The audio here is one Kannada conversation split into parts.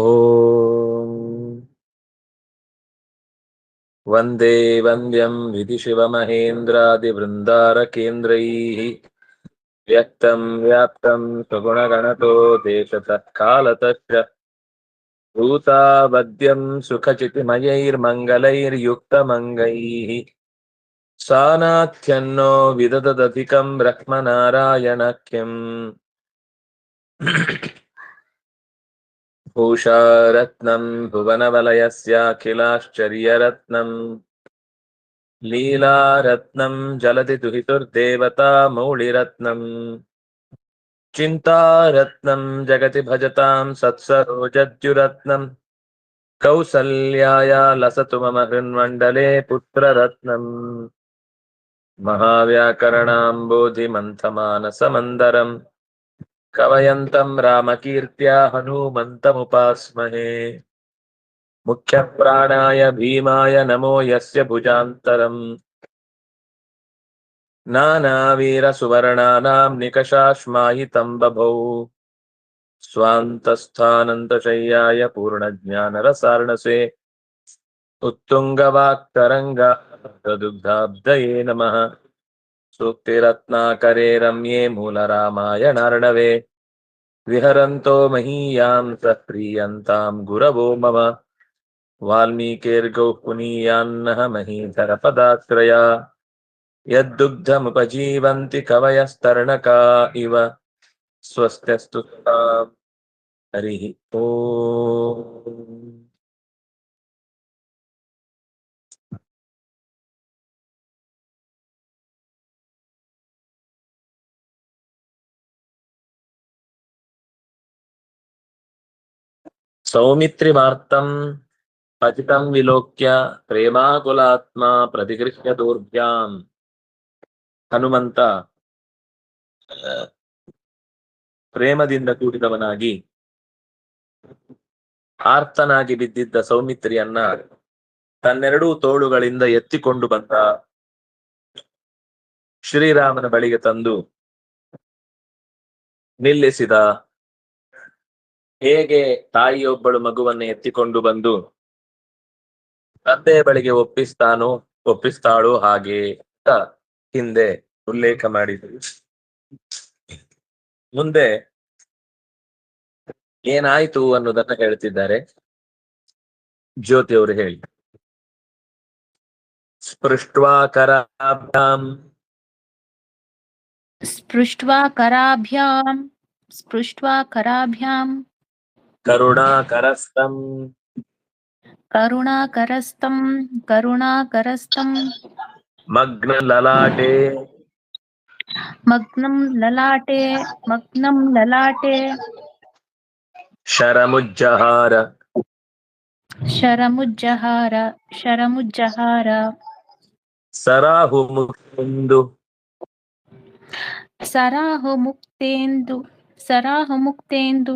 ॐ वन्दे वन्द्यं विधिशिवमहेन्द्रादिवृन्दारकेन्द्रैः व्यक्तं व्याप्तं सुगुणगणतो देशतः कालतश्च भूतावद्यं सुखचितिमयैर्मङ्गलैर्युक्तमङ्गैः सानाथ्यन्नो विदददधिकं ब्रह्मनारायणख्यम् भूषारत्नं भुवनवलयस्याखिलाश्चर्यरत्नम् लीलारत्नं जलति दुहितुर्देवता मौळिरत्नम् चिन्तारत्नं जगति भजतां सत्सरोजद्युरत्नम् कौसल्याया लसतु मम हृन्मण्डले पुत्ररत्नम् महाव्याकरणाम्बोधिमन्थमानसमन्दरम् कवयन्तं रामकीर्त्या हनूमन्तमुपास्महे। मुख्यप्राणाय भीमाय नमो यस्य भुजान्तरम्। नानावीरसुवर्णानां निकषाश्मायितं बभौ। स्वान्तस्थानन्तशय्याय पूर्णज्ञानरसार्णसे। उत्तुङ्गवाक्तरङ्गाब्दये नमः। सूक्तिरत्नाकरे रम्ये मूलरामायणार्णवे विहरन्तो महीयां सप्रीयन्तां गुरवो मम। वाल्मीकिर्गौः पुनीयान्नः महीधरपदाश्रया यद्दुग्धमुपजीवन्ति कवयस्तर्णका इव। स्वस्त्यस्तु हरिः ओम् सौमित्रिमार्तं पतितं विलोक्य प्रेमाकुलात्मा प्रतिगृह्य दूर्भ्याम् ಹನುಮಂತ ಆ, ಪ್ರೇಮದಿಂದ ಕೂಡಿದವನಾಗಿ ಆರ್ತನಾಗಿ ಬಿದ್ದಿದ್ದ ಸೌಮಿತ್ರಿಯನ್ನ ತನ್ನೆರಡೂ ತೋಳುಗಳಿಂದ ಎತ್ತಿಕೊಂಡು ಬಂದ ಶ್ರೀರಾಮನ ಬಳಿಗೆ ತಂದು ನಿಲ್ಲಿಸಿದ ಹೇಗೆ ತಾಯಿಯೊಬ್ಬಳು ಮಗುವನ್ನು ಎತ್ತಿಕೊಂಡು ಬಂದು ತಂದೆಯ ಬಳಿಗೆ ಒಪ್ಪಿಸ್ತಾನೋ, ಒಪ್ಪಿಸ್ತಾಳೋ ಹಾಗೆ ಅಂತ ಹಿಂದೆ ಉಲ್ಲೇಖ ಮಾಡಿದ್ರು. ಮುಂದೆ ಏನಾಯ್ತು ಅನ್ನೋದನ್ನ ಹೇಳ್ತಿದ್ದಾರೆ. ಜ್ಯೋತಿಯವರು ಹೇಳಿ. ಸ್ಪೃಷ್ಟ್ವಾ ಕರಾಭ್ಯಾಂ. ಸ್ಪೃಷ್ಟ್ವಾ ಕರಾಭ್ಯಾಂ. ಸ್ಪೃಷ್ಟ್ವಾ ಕರಾಭ್ಯಾಂ. करुणाकरस्तम्। करुणाकरस्तम् करुणाकरस्तम्। मग्नललाटे। मग्नं ललाटे मग्नं ललाटे। शरमुज्जहार। शरमुज्जहार शरमुज्जहार। सराहुमुक्तेन्दु। सराहुमुक्तेन्दु सराहुमुक्तेन्दु।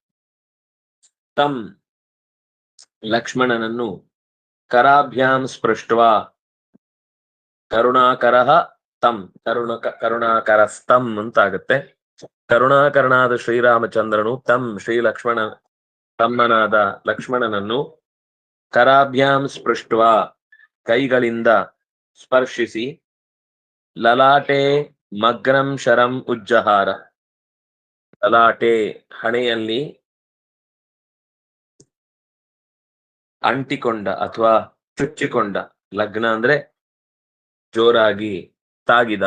ತಂ ಲಕ್ಷ್ಮಣನನ್ನು ಕರಾಭ್ಯಾಂ ಸ್ಪೃಷ್ಟ ಕರುಣಾಕರ ತಂ, ಕರುಣ ಕರುಣಾಕರಸ್ತಂ ಅಂತಾಗತ್ತೆ. ಕರುಣಾಕರನಾದ ಶ್ರೀರಾಮಚಂದ್ರನು ತಂ, ಶ್ರೀ ಲಕ್ಷ್ಮಣ, ತಮ್ಮನಾದ ಲಕ್ಷ್ಮಣನನ್ನು ಕರಾಭ್ಯಾಂ ಸ್ಪೃಷ್ಟ ಕೈಗಳಿಂದ ಸ್ಪರ್ಶಿಸಿ, ಲಲಾಟೆ ಮಗ್ನಂ ಶರಂ ಉಜ್ಜಹಾರ. ಲಲಾಟೆ ಹಣೆಯಲ್ಲಿ ಅಂಟಿಕೊಂಡ ಅಥವಾ ಚುಚ್ಚಿಕೊಂಡ ಲಗ್ನ ಅಂದ್ರೆ ಜೋರಾಗಿ ತಾಗಿದ,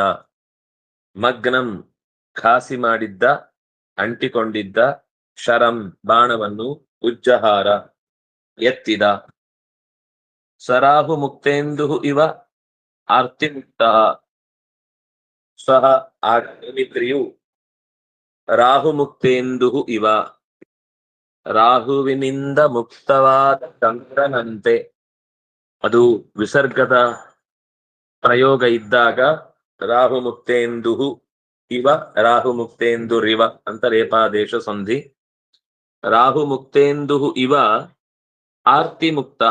ಮಗ್ನಂ ಖಾಸಿ ಮಾಡಿದ್ದ, ಅಂಟಿಕೊಂಡಿದ್ದ ಶರಂ ಬಾಣವನ್ನು ಉಜ್ಜಹಾರ ಎತ್ತಿದ. ಸರಾಹು ಮುಕ್ತೇಂದು ಇವ ಆರ್ತಿಮುಕ್ತ ಸಹ ಆ ಸೌಮಿತ್ರಿಯು ರಾಹು ಮುಕ್ತೇಂದು ಇವ. ರಾಹುವಿನಿಂದ ಮುಕ್ತವಾದ ಚಂದ್ರನಂತೆ. ಅದು ವಿಸರ್ಗದ ಪ್ರಯೋಗ ಇದ್ದಾಗ ರಾಹು ಮುಕ್ತೇಂದುಹು ಇವ, ರಾಹು ಮುಕ್ತೇಂದುರಿವ ಅಂತ ರೇಪಾದೇಶ ಸಂಧಿ. ರಾಹು ಮುಕ್ತೇಂದುಹು ಇವ, ಆರ್ತಿ ಮುಕ್ತ.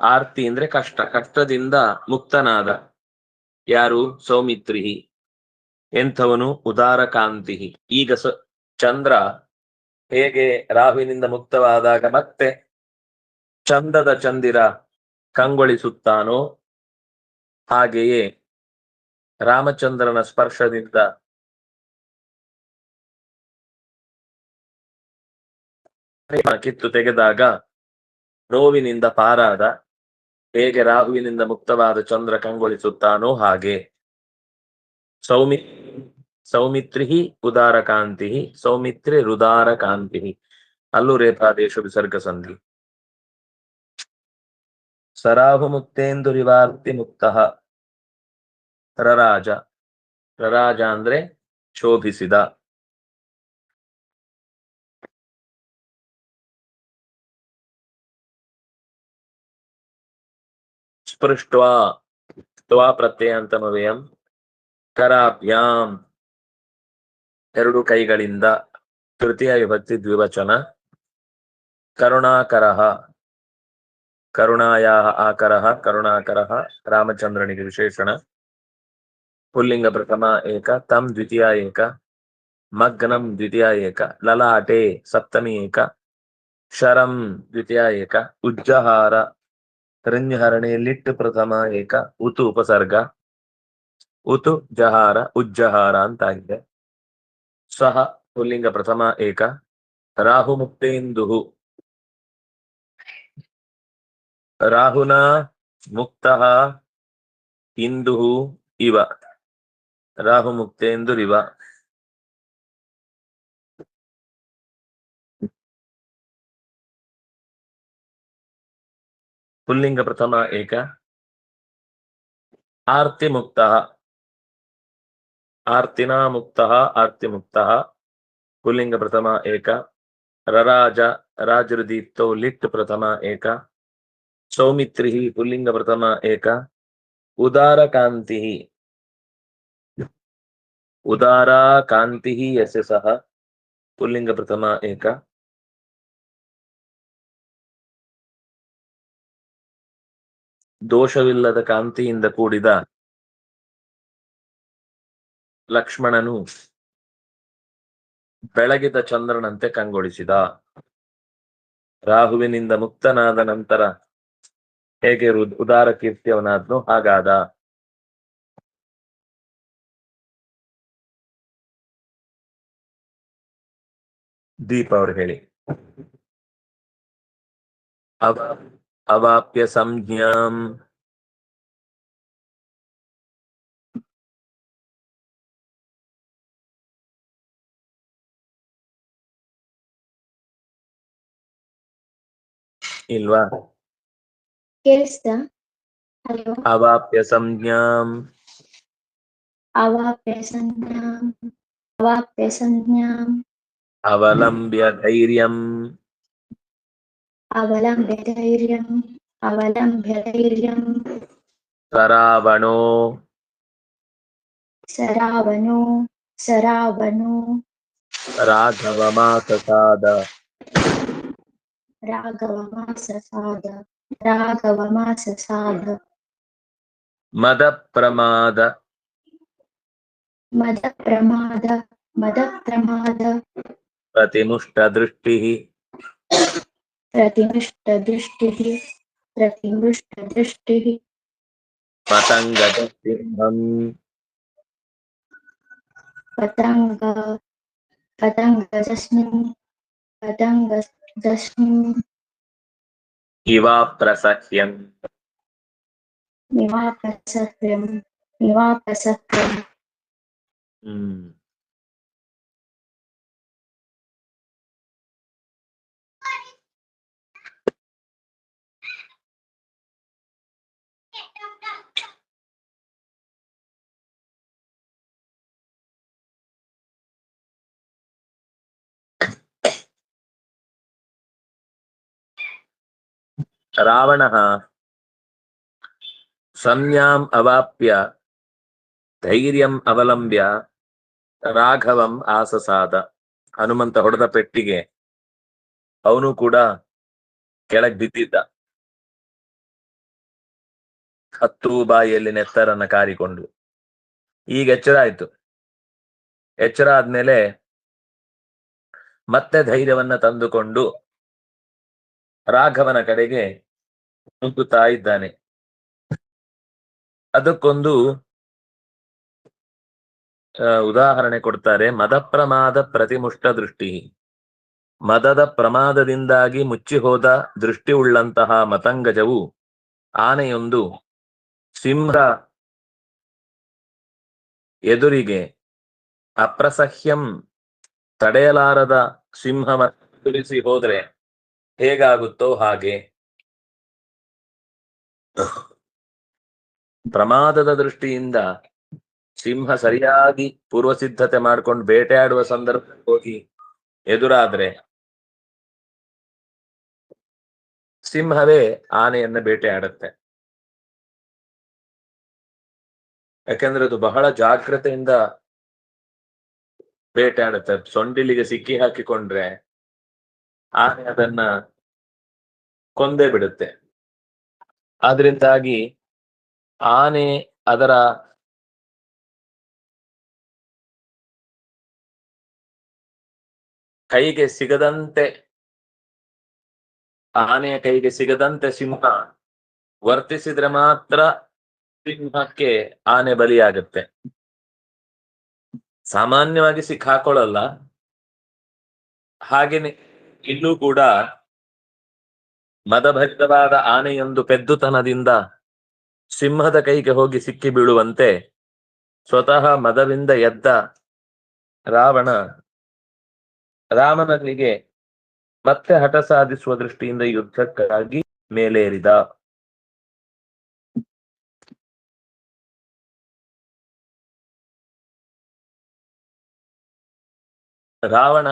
ಆರ್ತಿ ಅಂದ್ರೆ ಕಷ್ಟ, ಕಷ್ಟದಿಂದ ಮುಕ್ತನಾದ. ಯಾರು? ಸೌಮಿತ್ರಿ ಎಂಥವನು? ಉದಾರ ಕಾಂತಿ ಈಗ ಚಂದ್ರ ಹೇಗೆ ರಾಹುವಿನಿಂದ ಮುಕ್ತವಾದಾಗ ಮತ್ತೆ ಚಂದದ ಚಂದಿರ ಕಂಗೊಳಿಸುತ್ತಾನೋ ಹಾಗೆಯೇ ರಾಮಚಂದ್ರನ ಸ್ಪರ್ಶದಿಂದ ಕಿತ್ತು ತೆಗೆದಾಗ ನೋವಿನಿಂದ ಪಾರಾದ ಹೇಗೆ ರಾಹುವಿನಿಂದ ಮುಕ್ತವಾದ ಚಂದ್ರ ಕಂಗೊಳಿಸುತ್ತಾನೋ ಹಾಗೆ ಸೌಮಿ ಸೌಮಿತ್ರಿ ಉದಾರ ಕಾಂತಿ ಸೌಮಿತ್ರಿ ರುದಾರ ಕಾಂತಿ ಅಲ್ಲೂ ರೇತಾದೇಶ ವಿಸರ್ಗ ಸಂಧಿ. ಸರಾಹು ಮುಕ್ತೇಂದುರಿವಾರ್ತಿ ಮುಕ್ತ. ರರಾಜ. ರರಾಜ ಅಂದ್ರೆ ಶೋಭಿಸಿದ. ಸ್ಪೃಷ್ಟ್ವಾ. ತ್ವಾ ಪ್ರತ್ಯಯಾಂತಮವ್ಯಯಂ. ಕರಾಭ್ಯಾಂ ಎರಡು ಕೈಗಳಿಂದ ತೃತೀಯ ವಿಭಕ್ತಿ ದ್ವಿವಚನ. ಕರುಣಾಕರಹ. ಕರುಣಾಯ ಆಕರಃ ಕರುಣಾಕರಃ ರಾಮಚಂದ್ರನಿಗೆ ವಿಶೇಷಣ. ಪುಲ್ಲಿಂಗ ಪ್ರಥಮ ಏಕ, ತಂ ದ್ವಿತೀಯ ಏಕ, ಮಗ್ನಂ ದ್ವಿತೀಯ ಏಕ, ಲಲಾಟೆ ಸಪ್ತಮಿ ಏಕ, ಶರಂ ದ್ವಿತೀಯ ಏಕ, ಉಜ್ಜಹಾರ ಋಣ್ಯಹರಣೆ ಲಿಟ್ ಪ್ರಥಮ ಏಕ, ಉತು ಉಪಸರ್ಗ, ಉತು ಜಹಾರ, ಉಜ್ಜಹಾರ ಅಂತಾಗಿದೆ. ಸಹ ಪುಲ್ಲಿಂಗ ಪ್ರಥಮ, ಏಕ ರಾಹು ಮುಕ್ತೇಂದು ರಾಹುನ ಮುಕ್ತ ಇಂದು ಇವ. ರಾಹು ಮುಕ್ತೇಂದುರಿವ ಪುಲ್ಲಿಂಗ ಪ್ರಥಮ, ಏಕ. ಆರ್ತಿ ಮುಕ್ತಃ ಆರ್ತಿನಾ ಮುಕ್ತ, ಆರ್ತಿ ಮುಕ್ತ, ಪುಲ್ಲಿಂಗ ಪ್ರಥಮ ಏಕ, ರರಾಜ ರಾಜೃದೀಪ್ತೌ ಲಿಟ್ ಪ್ರಥಮ ಏಕ, ಸೌಮಿತ್ರಿ ಪುಲ್ಲಿಂಗ ಪ್ರಥಮ ಏಕ, ಉದಾರ ಕಾಂತಿ, ಉದಾರಾ ಕಾಂತಿ ಯಸ್ಯ ಸಹ ಪುಲ್ಲಿಂಗ ಪ್ರಥಮ ಏಕ. ದೋಷವಿಲ್ಲದ ಕಾಂತಿಯಿಂದ ಕೂಡಿದ ಲಕ್ಷ್ಮಣನು ಬೆಳಗಿದ ಚಂದ್ರನಂತೆ ಕಂಗೊಳಿಸಿದ. ರಾಹುವಿನಿಂದ ಮುಕ್ತನಾದ ನಂತರ ಹೇಗೆ ಉದಾರ ಕೀರ್ತಿಯವನಾದ್ನು ಹಾಗಾದ. ದೀಪ ಅವರು ಹೇಳಿ. ಅವ, ಅವಾಪ್ಯ ಸಂಜ್ಞಾಂ ಇಲ್ವಾ? ಕೇಳಿಸ್ತಾ? ಹಲೋ? ಅವಾಪ್ಯ ಸಂಜ್ಞಾಂ ಅವಾಪ್ಯ ಸಂಜ್ಞಾಂ ಅವಾಪ್ಯ ಸಂಜ್ಞಾಂ ಅವಲಂಬ್ಯ ಧೈರ್ಯಂ. ಅವಲಂಬ್ಯ ಧೈರ್ಯಂ. ಅವಲಂಬ್ಯ ಧೈರ್ಯಂ. ಸರಾವಣೋ. ಸರಾವಣೋ. ಸರಾವಣೋ. ರಾಘವಮಾಸಸಾದ ರಾಘವಮಾಸಸಾದ ರಾಘವಮಾಸಸಾದ ಮದ ಪ್ರಮಾದ ಮದ ಪ್ರಮಾದ ಮದ ಪ್ರಮಾದ ಪ್ರತಿಮುಷ್ಟ ದೃಷ್ಟಿ ಪ್ರತಿಮೃಷ್ಟ ದೃಷ್ಟಿಃ ಪ್ರತಿಮೃಷ್ಟ इवा प्रसह्यम्। इवा प्रसह्यम्। इवा प्रसह्यम्। हम्म। ರಾವಣಃ ಸಂಜ್ಞಾಂ ಅವಾಪ್ಯ ಧೈರ್ಯಂ ಅವಲಂಬ್ಯ ರಾಘವಂ ಆಸಸಾದ ಹನುಮಂತ ಹೊಡೆದ ಪೆಟ್ಟಿಗೆ ಅವನು ಕೂಡ ಕೆಳಗ್ ಬಿದ್ದಿದ್ದ। ಹತ್ತು ಬಾಯಿಯಲ್ಲಿ ನೆತ್ತರನ್ನ ಕಾರಿಕೊಂಡು ಈಗ ಎಚ್ಚರ ಆಯ್ತು। ಎಚ್ಚರ ಆದ್ಮೇಲೆ ಮತ್ತೆ ಧೈರ್ಯವನ್ನ ತಂದುಕೊಂಡು ರಾಘವನ ಕಡೆಗೆ ನುಗ್ಗುತ್ತಾ ಇದ್ದಾನೆ. ಅದಕ್ಕೊಂದು ಉದಾಹರಣೆ ಕೊಡ್ತಾರೆ. ಮದ ಪ್ರಮಾದ ಪ್ರತಿಮುಷ್ಟ ದೃಷ್ಟಿ. ಮದದ ಪ್ರಮಾದದಿಂದಾಗಿ ಮುಚ್ಚಿ ಹೋದ ದೃಷ್ಟಿ ಉಳ್ಳಂತಹ ಮತಂಗಜವು ಆನೆಯೊಂದು ಸಿಂಹ ಎದುರಿಗೆ ಅಪ್ರಸಹ್ಯಂ ತಡೆಯಲಾರದ ಸಿಂಹ ಎದುರಿಸಿ ಹೋದ್ರೆ ಹೇಗಾಗುತ್ತೋ ಹಾಗೆ. ಪ್ರಮಾದದ ದೃಷ್ಟಿಯಿಂದ ಸಿಂಹ ಸರಿಯಾಗಿ ಪೂರ್ವ ಸಿದ್ಧತೆ ಮಾಡ್ಕೊಂಡು ಬೇಟೆಯಾಡುವ ಸಂದರ್ಭ ಹೋಗಿ ಎದುರಾದ್ರೆ ಸಿಂಹವೇ ಆನೆಯನ್ನ ಬೇಟೆಯಾಡುತ್ತೆ. ಯಾಕೆಂದ್ರೆ ಅದು ಬಹಳ ಜಾಗ್ರತೆಯಿಂದ ಬೇಟೆಯಾಡುತ್ತೆ. ಸೊಂಡಿಲಿಗೆ ಸಿಕ್ಕಿ ಹಾಕಿಕೊಂಡ್ರೆ ಆನೆ ಅದನ್ನ ಕೊಂದೇ ಬಿಡುತ್ತೆ. ಆದ್ರಿಂದಾಗಿ ಆನೆ ಅದರ ಕೈಗೆ ಸಿಗದಂತೆ, ಆನೆಯ ಕೈಗೆ ಸಿಗದಂತೆ ಸಿಂಹ ವರ್ತಿಸಿದ್ರೆ ಮಾತ್ರ ಸಿಂಹಕ್ಕೆ ಆನೆ ಬಲಿಯಾಗುತ್ತೆ. ಸಾಮಾನ್ಯವಾಗಿ ಸಿಕ್ಕಾಕೊಳ್ಳಲ್ಲ. ಹಾಗೇನೆ ಇಲ್ಲೂ ಕೂಡ ಮದಭರಿತವಾದ ಆನೆಯೊಂದು ಪೆದ್ದುತನದಿಂದ ಸಿಂಹದ ಕೈಗೆ ಹೋಗಿ ಸಿಕ್ಕಿ ಬೀಳುವಂತೆ ಸ್ವತಃ ಮದವಿಂದ ಎದ್ದ ರಾವಣ ರಾಮನಿಗೆ ಮತ್ತೆ ಹಠ ಸಾಧಿಸುವ ದೃಷ್ಟಿಯಿಂದ ಯುದ್ಧಕ್ಕಾಗಿ ಮೇಲೇರಿದ. ರಾವಣ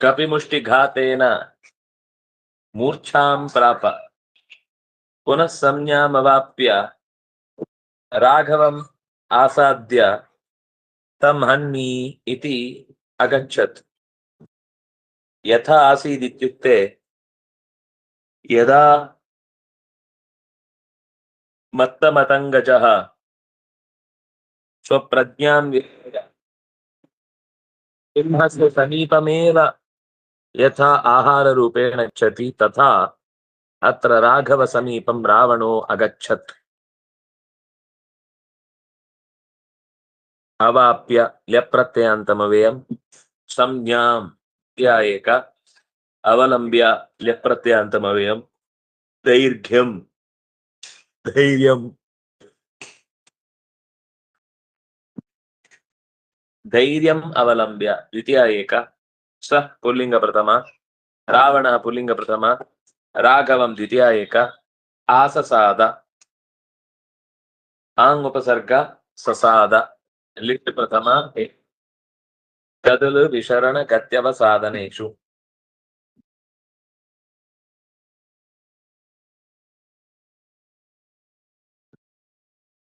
कपिमुष्टिघातेन। मूर्छां प्राप। पुनः संज्ञामवाप्य। राघवम् आसाद्य। तम हन्मि इति अगच्छत्। यथा आसीदित्युक्ते यदा मत्तमतङ्गजः स्वप्रज्ञां सिंहस्य समीपमेव यथा आहाररूपेण क्षति तथा अत्र राघवसमीपं रावणो अगच्छत् अवाप्य ल्यप्रत्ययान्तमव्ययं संज्ञां या एक अवलम्ब्य ल्यप्रत्ययान्तमव्ययं दैर्घ्यं धैर्यं धैर्यम् अवलम्ब्य द्वितीया एक स पुल्लिङ्गप्रथमा रावणः पुल्लिङ्गप्रथमा राघवं द्वितीया एक, आससाद आङ् उपसर्ग ससाद लिट् प्रथमा, ए- कदलु विशरण गत्यवसाधनेषु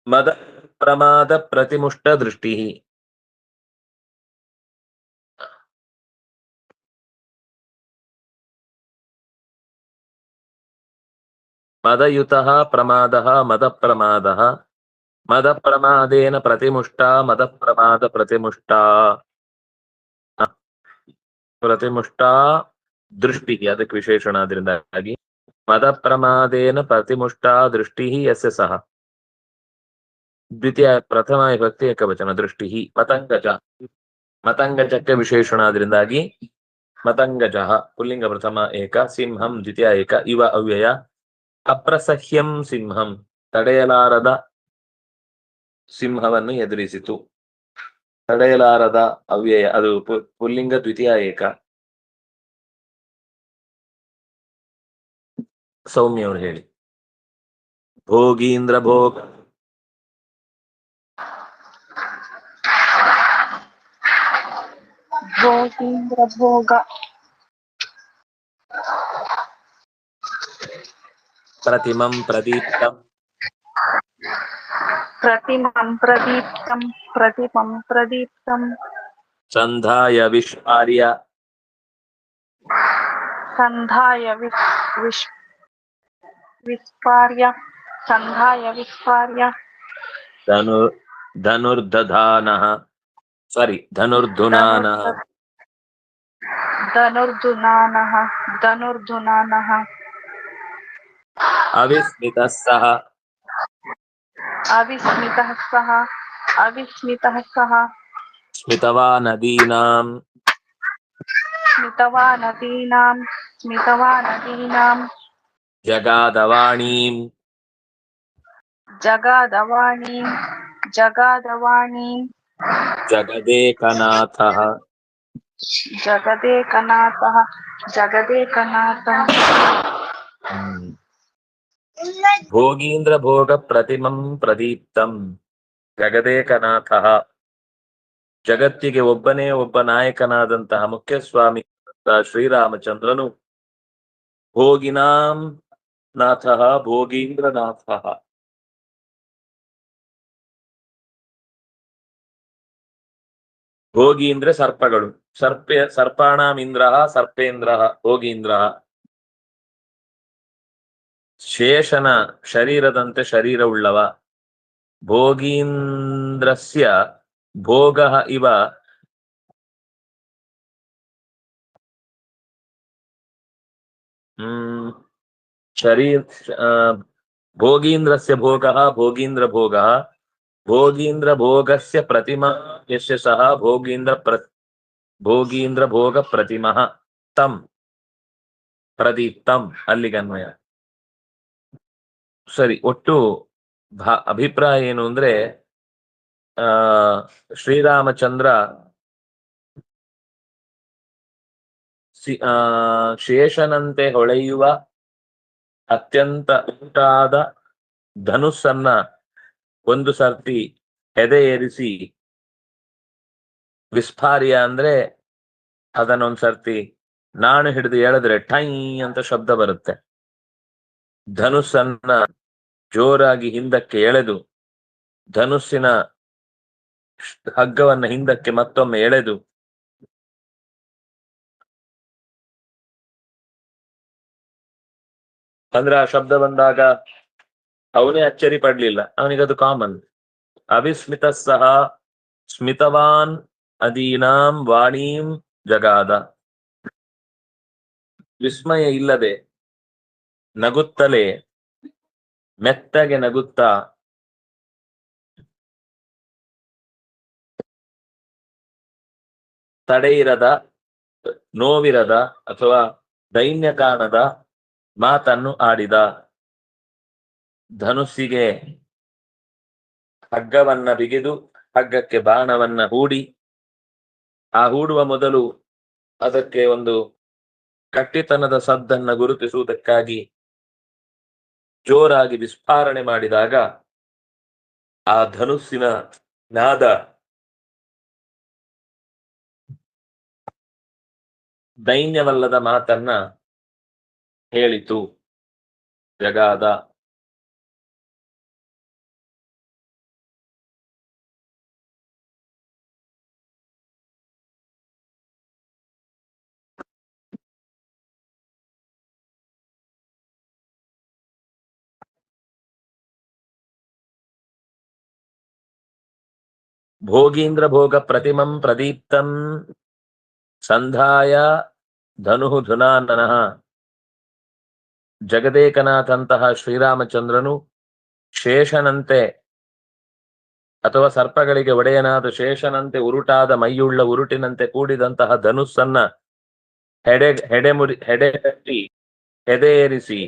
मद, प्रमाद, प्रतिमुष्ट दृष्टिः। ಮದಯುತಃ ಪ್ರಮಾದ ಮದ ಪ್ರಮಾದ ಮದ ಪ್ರಮಾದೇನ ಪ್ರತಿಮುಷ್ಟಾ. ಮದ ಪ್ರಮಾದ ಪ್ರತಿಮುಷ್ಟಾ ಪ್ರತಿಮುಷ್ಟಾ ದೃಷ್ಟಿ ಅದಕ್ಕೆ ವಿಶೇಷಣ ಅದರಿಂದಾಗಿ ಮದ ಪ್ರಮಾದೇನ ಪ್ರತಿಮುಷ್ಟಾ ದೃಷ್ಟಿ ಯಸ್ಯ ಸಹ. ದ್ವಿತೀಯ ಪ್ರಥಮ ವಿಭಕ್ತಿ ಏಕವಚನ ದೃಷ್ಟಿ ಮತಂಗಜ. ಮತಂಗಜಕ್ಕೆ ವಿಶೇಷಣ ಅದರಿಂದಾಗಿ ಮತಂಗಜ, ಪುಲ್ಲಿಂಗ ಪ್ರಥಮ ಏಕ, ಸಿಂಹಂ ದ್ವಿತೀಯ ಏಕ, ಇವ ಅವ್ಯಯ. ಅಪ್ರಸಹ್ಯಂ ಸಿಂಹಂ, ತಡೆಯಲಾರದ ಸಿಂಹವನ್ನು ಎದುರಿಸಿತು. ತಡೆಯಲಾರದ ಅವ್ಯಯ, ಅದು ಪುಲ್ಲಿಂಗ ದ್ವಿತೀಯ ಏಕ. ಸೌಮ್ಯ ಅವರು ಹೇಳಿ. ಭೋಗೀಂದ್ರ ಭೋಗ. ಭೋಗೀಂದ್ರ ಭೋಗ. प्रतिमं प्रदीप्तम्। प्रतिमं प्रदीप्तम् प्रतिमं प्रदीप्तम् सन्धाय विश्वार्य सन्धाय विश् विस्पार्य। सन्धाय विस्पार्य। धनु धनुर्दधानः। सॉरी धनुर्धुनानः। धनुर्धुनानः धनुर्धुनानः। अविस्मितः सः। अविस्मितः सः। अविस्मितः सः। स्मितवानदीनां स्मितवानदीनां स्मितवानदीनां जगादवाणीं जगादवाणीं जगादवाणीं जगदेकनाथः। जगदेकनाथः। जगदेकनाथः। हम्म। ಭೋಗೀಂದ್ರ ಭೋಗ ಪ್ರತಿಮಂ ಪ್ರದೀಪ್ತಂ. ಜಗದೇಕನಾಥ. ಜಗತ್ತಿಗೆ ಒಬ್ಬನೇ ಒಬ್ಬ ನಾಯಕನಾದಂತಹ ಮುಖ್ಯಸ್ವಾಮಿ ಶ್ರೀರಾಮಚಂದ್ರನು. ಭೋಗಿನಾಂ ನಾಥ, ಭೋಗೀಂದ್ರನಾಥ. ಭೋಗೀಂದ್ರ ಸರ್ಪಗಳು. ಸರ್ಪೆ ಸರ್ಪಾಣಾಂ ಇಂದ್ರ ಸರ್ಪೇಂದ್ರ, ಭೋಗೀಂದ್ರ. ಶೇಷನ ಶರೀರದಂತೆ ಶರೀರವುಳ್ಳವ. ಭೋಗೀಂದ್ರಸ್ಯ ಭೋಗ ಇವ. ಹ್ಮ್ ಶರೀರ ಭೋಗೀಂದ್ರಸ್ಯ ಭೋಗ, ಭೋಗೀಂದ್ರ ಭೋಗ. ಭೋಗೀಂದ್ರ ಭೋಗಸ್ಯ ಪ್ರತಿಮಾ ಸಹ, ಭೋಗೀಂದ್ರ ಪ್ರ, ಭೋಗೀಂದ್ರ ಭೋಗ ಪ್ರತಿಮಃ ತಂ. ಪ್ರದೀಪ್ತಂ ಅಲ್ಲಿಗನ್ವಯ ಸರಿ, ಒಟ್ಟು ಭಾ- ಅಭಿಪ್ರಾಯ ಏನು ಅಂದ್ರೆ, ಆ, ಶ್ರೀರಾಮಚಂದ್ರ ಸಿ, ಆ, ಶೇಷನಂತೆ ಹೊಳೆಯುವ ಅತ್ಯಂತ ಉಂಟಾದ ಧನುಸ್ಸನ್ನ ಒಂದು ಸರ್ತಿ ಎದೆ ಏರಿಸಿ ವಿಸ್ಫಾರಿಯ ಅಂದ್ರೆ ಅದನ್ನೊಂದ್ ಸರ್ತಿ ನಾಣು ಹಿಡಿದು ಹೇಳಿದ್ರೆ ಟೈ ಅಂತ ಶಬ್ದ ಬರುತ್ತೆ. ಧನುಸ್ಸನ್ನ ಜೋರಾಗಿ ಹಿಂದಕ್ಕೆ ಎಳೆದು ಧನುಸ್ಸಿನ ಹಗ್ಗವನ್ನ ಹಿಂದಕ್ಕೆ ಮತ್ತೊಮ್ಮೆ ಎಳೆದು, ಅಂದ್ರೆ ಆ ಶಬ್ದ ಬಂದಾಗ ಅವನೇ ಅಚ್ಚರಿ ಪಡ್ಲಿಲ್ಲ. ಅವನಿಗದು ಕಾಮನ್ ಅವಿಸ್ಮಿತ ಸಹ ಸ್ಮಿತವಾನ್ ಅದೀನಾಂ ವಾಣೀಂ ಜಗಾದ. ವಿಸ್ಮಯ ಇಲ್ಲದೆ ನಗುತ್ತಲೇ ಮೆತ್ತಗೆ ನಗುತ್ತಾ ತಡೆಯಿರದ, ನೋವಿರದ ಅಥವಾ ದೈನ್ಯ ಕಾಣದ ಮಾತನ್ನು ಆಡಿದ. ಧನುಸ್ಸಿಗೆ ಹಗ್ಗವನ್ನ ಬಿಗಿದು ಹಗ್ಗಕ್ಕೆ ಬಾಣವನ್ನ ಹೂಡಿ, ಆ ಹೂಡುವ ಮೊದಲು ಅದಕ್ಕೆ ಒಂದು ಕಟ್ಟಿತನದ ಸದ್ದನ್ನ ಗುರುತಿಸುವುದಕ್ಕಾಗಿ ಜೋರಾಗಿ ವಿಸ್ಫಾರಣೆ ಮಾಡಿದಾಗ ಆ ಧನುಸ್ಸಿನ ನಾದ ದೈನ್ಯವಲ್ಲದ ಮಾತನ್ನ ಹೇಳಿತು. ಜಗಾದ ಭೋಗೀಂದ್ರ ಭೋಗ ಪ್ರತಿಮಂ ಪ್ರದೀಪ್ತಂ ಸಂಧಾಯ ಧನುಃ ಧುನಾನನಃ ಜಗದೇಕನಾಥಂತಹ ಶ್ರೀರಾಮಚಂದ್ರನು ಶೇಷನಂತೆ ಅಥವಾ ಸರ್ಪಗಳಿಗೆ ಒಡೆಯನಾದ ಶೇಷನಂತೆ ಉರುಟಾದ ಮೈಯುಳ್ಳ ಉರುಟಿನಂತೆ ಕೂಡಿದಂತಹ ಧನುಸ್ಸನ್ನ ಹೆಡೆ ಹೆಡೆಮುರಿ ಹೆಡೆ ಕಟ್ಟಿ, ಹೆದೆಯೇರಿಸಿ,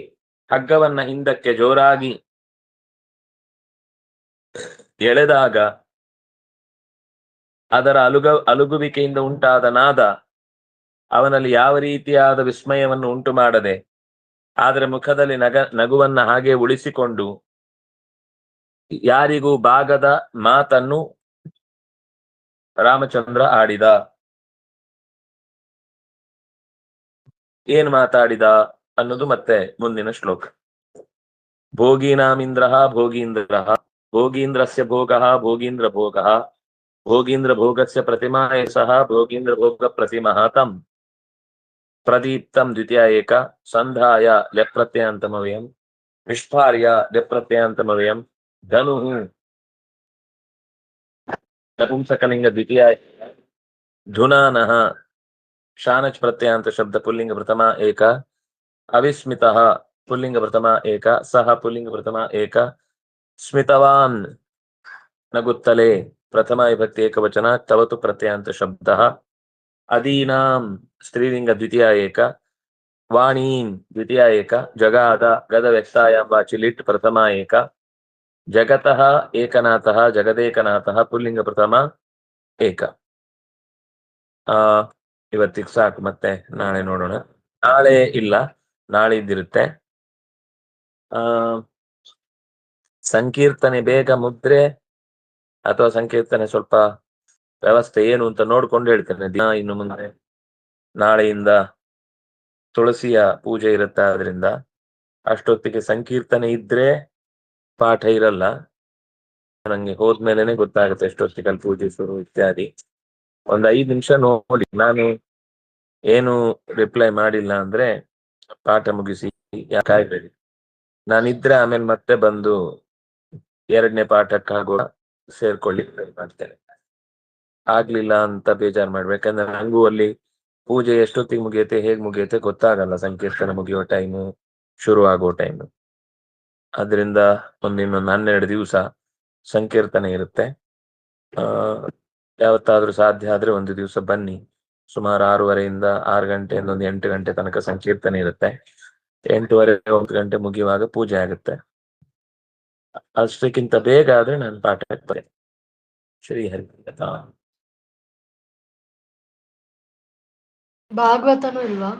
ಹಗ್ಗವನ್ನ ಹಿಂದಕ್ಕೆ ಜೋರಾಗಿ ಎಳೆದಾಗ ಅದರ ಅಲುಗ, ಅಲುಗುವಿಕೆಯಿಂದ ಉಂಟಾದ ನಾದ ಅವನಲ್ಲಿ ಯಾವ ರೀತಿಯಾದ ವಿಸ್ಮಯವನ್ನು ಉಂಟು ಮಾಡದೆ ಆದರೆ ಮುಖದಲ್ಲಿ ನಗ, ನಗುವನ್ನ ಹಾಗೆ ಉಳಿಸಿಕೊಂಡು ಯಾರಿಗೂ ಭಾಗದ ಮಾತನ್ನು ರಾಮಚಂದ್ರ ಆಡಿದ. ಏನ್ ಮಾತಾಡಿದ ಅನ್ನೋದು ಮತ್ತೆ ಮುಂದಿನ ಶ್ಲೋಕ. ಭೋಗೀನಾಮಿಂದ್ರ ಭೋಗೀಂದ್ರ, ಭೋಗೀಂದ್ರಸ್ಯ ಭೋಗ ಭೋಗೀಂದ್ರ ಭೋಗ भोगींद्र भोग से प्रतिमा सह भोगींद्र भोग प्रतिमा तम प्रदीप्त द्वितीय एक सन्धाय लप्रत्ययान्तमव्ययं द्वितीय लप्रत्ययान्तमव्ययं शानच प्रत्यांत शब्द पुलिंग प्रथमा एक, अविस्मित पुलिंग प्रथमा एक, सह पुलिंग प्रथमा एक, स्मितवान नगुत्तले ಪ್ರಥಮ ವಿಭಕ್ತಿ ಏಕವಚನ ತವತು ಪ್ರತ್ಯಂತ ಶಬ್ದ. ಅದೀನಾಂ ಸ್ತ್ರೀಲಿಂಗ ದ್ವಿತೀಯ ಏಕ. ವಾಣೀಂ ದ್ವಿತೀಯ ಏಕ. ಜಗಾದ ಗದ ವ್ಯಕ್ತಾಯ ಚಿಲಿಟ್ ಪ್ರಥಮ ಏಕ. ಜಗತಃ ಏಕನಾಥ ಜಗದೇಕನಾಥ ಪುಲ್ಲಿಂಗ ಪ್ರಥಮ ಏಕ. ಆ, ಇವತ್ತಿಗೆ ಸಾಕು ಮತ್ತೆ ನಾಳೆ ನೋಡೋಣ. ನಾಳೆ ಇಲ್ಲ, ನಾಳೆ ಇದ್ದಿರುತ್ತೆ. ಆ, ಸಂಕೀರ್ತನೆ ಬೇಗ ಮುದ್ರೆ ಅಥವಾ ಸಂಕೀರ್ತನೆ ಸ್ವಲ್ಪ ವ್ಯವಸ್ಥೆ ಏನು ಅಂತ ನೋಡ್ಕೊಂಡು ಹೇಳ್ತೇನೆ. ದಿನ ಇನ್ನು ಮುಂದೆ ನಾಳೆಯಿಂದ ತುಳಸಿಯ ಪೂಜೆ ಇರುತ್ತೆ ಆದ್ರಿಂದ ಅಷ್ಟೊತ್ತಿಗೆ ಸಂಕೀರ್ತನೆ ಇದ್ರೆ ಪಾಠ ಇರಲ್ಲ. ನಂಗೆ ಹೋದ್ಮೇಲೆನೆ ಗೊತ್ತಾಗುತ್ತೆ ಎಷ್ಟೊತ್ತಿಗೆ ಅಲ್ಲಿ ಪೂಜೆ ಶುರು ಇತ್ಯಾದಿ. ಒಂದ್ ಐದ್ ನಿಮಿಷ ನೋಡಿ. ನಾನು ಏನು ರಿಪ್ಲೈ ಮಾಡಿಲ್ಲ ಅಂದ್ರೆ ಪಾಠ ಮುಗಿಸಿ ಯಾಕಾಗ್ಬೇಡಿ ನಾನಿದ್ರೆ ಆಮೇಲೆ ಮತ್ತೆ ಬಂದು ಎರಡನೇ ಪಾಠಕ್ಕಾಗುವ ಸೇರ್ಕೊಳ್ಳಿ try ಮಾಡ್ತೇನೆ. ಆಗ್ಲಿಲ್ಲ ಅಂತ ಬೇಜಾರ್ ಮಾಡ್ಬೇಕಂದ್ರೆ ನಂಗೂ ಅಲ್ಲಿ ಪೂಜೆ ಎಷ್ಟೊತ್ತಿಗೆ ಮುಗಿಯುತ್ತೆ, ಹೇಗ್ ಮುಗಿಯುತ್ತೆ ಗೊತ್ತಾಗಲ್ಲ. ಸಂಕೀರ್ತನ ಮುಗಿಯೋ ಟೈಮು ಶುರು ಆಗೋ ಟೈಮು ಅದರಿಂದ ಒಂದ್ ಇನ್ನೊಂದು ಹನ್ನೆರಡು ದಿವಸ ಸಂಕೀರ್ತನೆ ಇರುತ್ತೆ. ಆ, ಯಾವತ್ತಾದ್ರೂ ಸಾಧ್ಯ ಆದ್ರೆ ಒಂದು ದಿವಸ ಬನ್ನಿ. ಸುಮಾರು ಆರೂವರೆಯಿಂದ ಆರು ಗಂಟೆಯಿಂದ ಒಂದು ಎಂಟು ಗಂಟೆ ತನಕ ಸಂಕೀರ್ತನೆ ಇರುತ್ತೆ. ಎಂಟೂವರೆ, ಒಂಬತ್ತು ಗಂಟೆ ಮುಗಿಯುವಾಗ ಪೂಜೆ ಆಗುತ್ತೆ. ಅಷ್ಟಕ್ಕಿಂತ ಬೇಗ ಆದ್ರೆ ನಾನು ಪಾಠ ಬರ್ತೇನೆ ಶ್ರೀ ಹರಿ ಭಾಗವತನೂ ಇಲ್ವಾ?